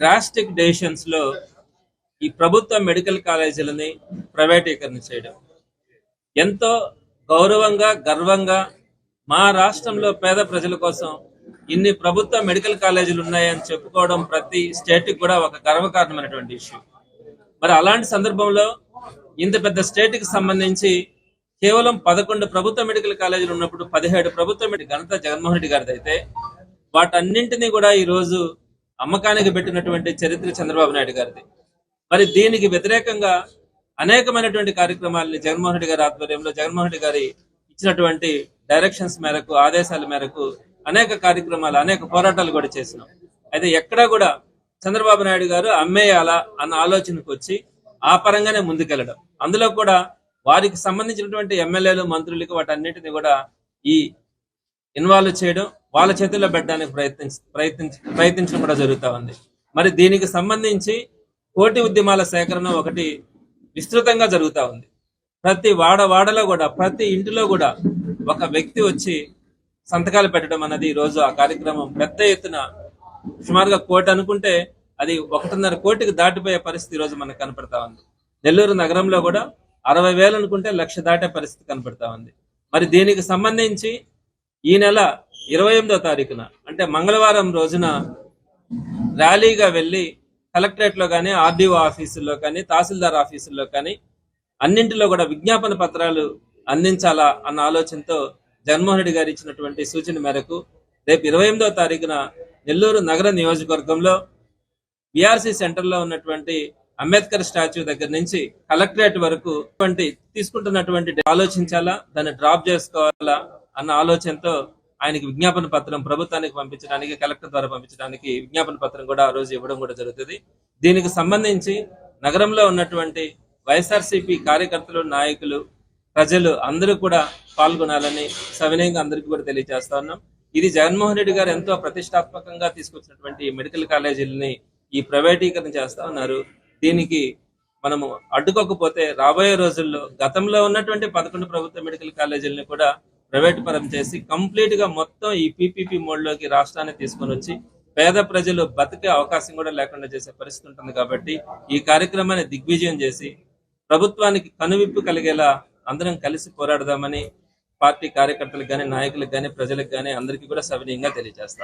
Drastic డెసిషన్స్లో ఈ ప్రభుత్వ medical కాలేజీలని ప్రైవేటీకరణ చేయడం ఎంతో గౌరవంగా గర్వంగా మా రాష్ట్రంలో పేద ప్రజల కోసం ఇన్ని ప్రభుత్వ మెడికల్ కాలేజీలు ఉన్నాయని చెప్పుకోవడం ప్రతి స్టేట్ కూడా ఒక గర్వకారణమైనటువంటి ఇష్యూ మరి అలాంటి సందర్భంలో ఇంత పెద్ద స్టేట్కి సంబంధించి కేవలం పదకొండు ప్రభుత్వ మెడికల్ కాలేజీలు ఉన్నప్పుడు పదిహేడు ప్రభుత్వ మెడికల్ ఘనత జగన్మోహన్ రెడ్డి గారిది అయితే వాటన్నింటినీ కూడా ఈ రోజు అమ్మకానికి పెట్టినటువంటి చరిత్ర చంద్రబాబు నాయుడు గారిది. మరి దీనికి వ్యతిరేకంగా అనేకమైనటువంటి కార్యక్రమాలని జగన్మోహన్ రెడ్డి గారి ఆధ్వర్యంలో జగన్మోహన్ రెడ్డి గారి ఇచ్చినటువంటి డైరెక్షన్స్ మేరకు ఆదేశాల మేరకు అనేక కార్యక్రమాలు అనేక పోరాటాలు కూడా చేసినాం. అయితే ఎక్కడా కూడా చంద్రబాబు నాయుడు గారు అమ్మేయాలా అన్న ఆలోచనకు వచ్చి ఆ పరంగానే ముందుకెళ్ళడం. అందులో కూడా వారికి సంబంధించినటువంటి ఎమ్మెల్యేలు మంత్రులకి వాటన్నిటిని కూడా ఈ ఇన్వాల్వ్ చేయడం వాళ్ళ చేతుల్లో పెట్టడానికి ప్రయత్నించ ప్రయత్నించ ప్రయత్నించడం కూడా జరుగుతూ ఉంది. మరి దీనికి సంబంధించి కోటి ఉద్యమాల సేకరణ ఒకటి విస్తృతంగా జరుగుతూ ఉంది. ప్రతి వాడ వాడలో కూడా ప్రతి ఇంటిలో కూడా ఒక వ్యక్తి వచ్చి సంతకాలు పెట్టడం అన్నది ఈరోజు రోజు ఆ కార్యక్రమం పెద్ద ఎత్తున సుమారుగా కోటి అనుకుంటే అది ఒకటిన్నర కోటికి దాటిపోయే పరిస్థితి ఈరోజు రోజు మనకు కనపడతా ఉంది. నెల్లూరు నగరంలో కూడా అరవై వేలు అనుకుంటే లక్ష దాటే పరిస్థితి కనపడతా ఉంది. మరి దీనికి సంబంధించి ఈ నెల ఇరవై ఎనిమిదో తారీఖున అంటే మంగళవారం రోజున ర్యాలీగా వెళ్ళి కలెక్టరేట్లో కానీ ఆర్డీఓ ఆఫీసుల్లో కానీ తహసీల్దార్ ఆఫీసుల్లో కానీ అన్నింటిలో కూడా విజ్ఞాపన పత్రాలు అందించాలా అన్న ఆలోచనతో జగన్మోహన్ రెడ్డి గారు ఇచ్చినటువంటి సూచన మేరకు రేపు ఇరవై ఎనిమిదో తారీఖున నెల్లూరు నగర నియోజకవర్గంలో బీఆర్సీ సెంటర్లో ఉన్నటువంటి అంబేద్కర్ స్టాచ్యూ దగ్గర నుంచి కలెక్టరేట్ వరకు తీసుకుంటున్నటువంటి ఆలోచించాలా దాన్ని డ్రాప్ చేసుకోవాలా అన్న ఆలోచనతో ఆయనకి విజ్ఞాపన పత్రం ప్రభుత్వానికి పంపించడానికి కలెక్టర్ ద్వారా పంపించడానికి విజ్ఞాపన పత్రం కూడా ఆ రోజు ఇవ్వడం కూడా జరుగుతుంది. దీనికి సంబంధించి నగరంలో ఉన్నటువంటి వైఎస్ఆర్సీపీ కార్యకర్తలు నాయకులు ప్రజలు అందరూ కూడా పాల్గొనాలని సవినయంగా అందరికీ కూడా తెలియజేస్తా ఉన్నాం. ఇది జగన్మోహన్ రెడ్డి గారు ఎంతో ప్రతిష్టాత్మకంగా తీసుకొచ్చినటువంటి మెడికల్ కాలేజీలని ఈ ప్రైవేటీకరణ చేస్తా ఉన్నారు. దీనికి మనము అడ్డుకోకపోతే రాబోయే రోజుల్లో గతంలో ఉన్నటువంటి పదకొండు ప్రభుత్వ మెడికల్ కాలేజీలను కూడా ప్రైవేట్ పరం చేసి కంప్లీట్గా మొత్తం ఈ పీపీపీ మోడ్లోకి రాష్ట్రాన్ని తీసుకొని వచ్చి పేద ప్రజలు బతికే అవకాశం కూడా లేకుండా చేసే పరిస్థితి ఉంటుంది కాబట్టి ఈ కార్యక్రమాన్ని దిగ్విజయం చేసి ప్రభుత్వానికి కనువిప్పు కలిగేలా అందరం కలిసి పోరాడదామని పార్టీ కార్యకర్తలకు కానీ నాయకులకు కానీ ప్రజలకు కానీ అందరికీ కూడా సవినీయంగా తెలియజేస్తాం